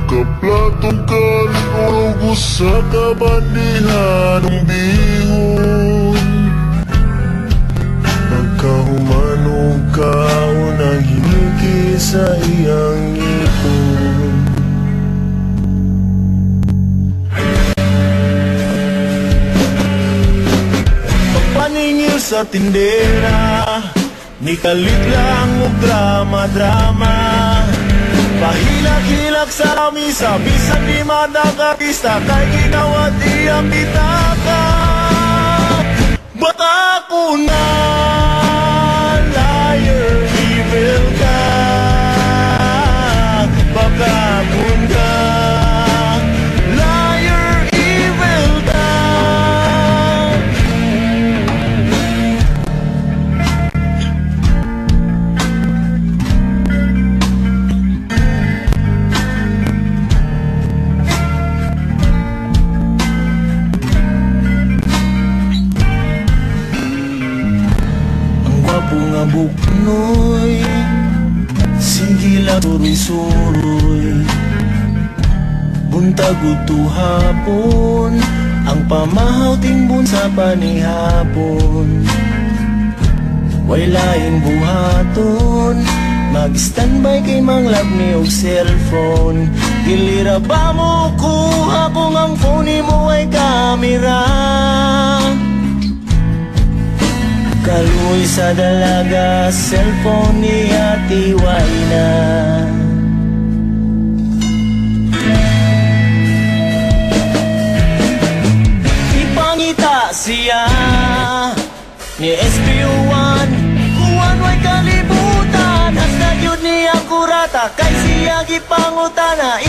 Ni makaplatong kalugo sa kabandihan ng bihon. Pagkahumanog ka o nahimiki sa iyang ipon. Pagpaningil sa tindera Ni kalit lang drama-drama Pahilak-hilak sa lamisa Bisan di madakatista Kay ginawa di ang bitaka Baka ko na gwapo nga buknoy Sige lang suruy-suruy Buntag hapon Ang pamahaw timbun sa panihapon Way laing buhaton Mag-standby kay manglab ni og cellphone. Dilira ba mo kuha kung ang phone mo ay kamera Kaluoy sa dalaga, cellphone niya tiwai na Ipangita siya ni SPO1 Kuwan way kalibutan Hasta yun niya kurata. Kay siya gipangutana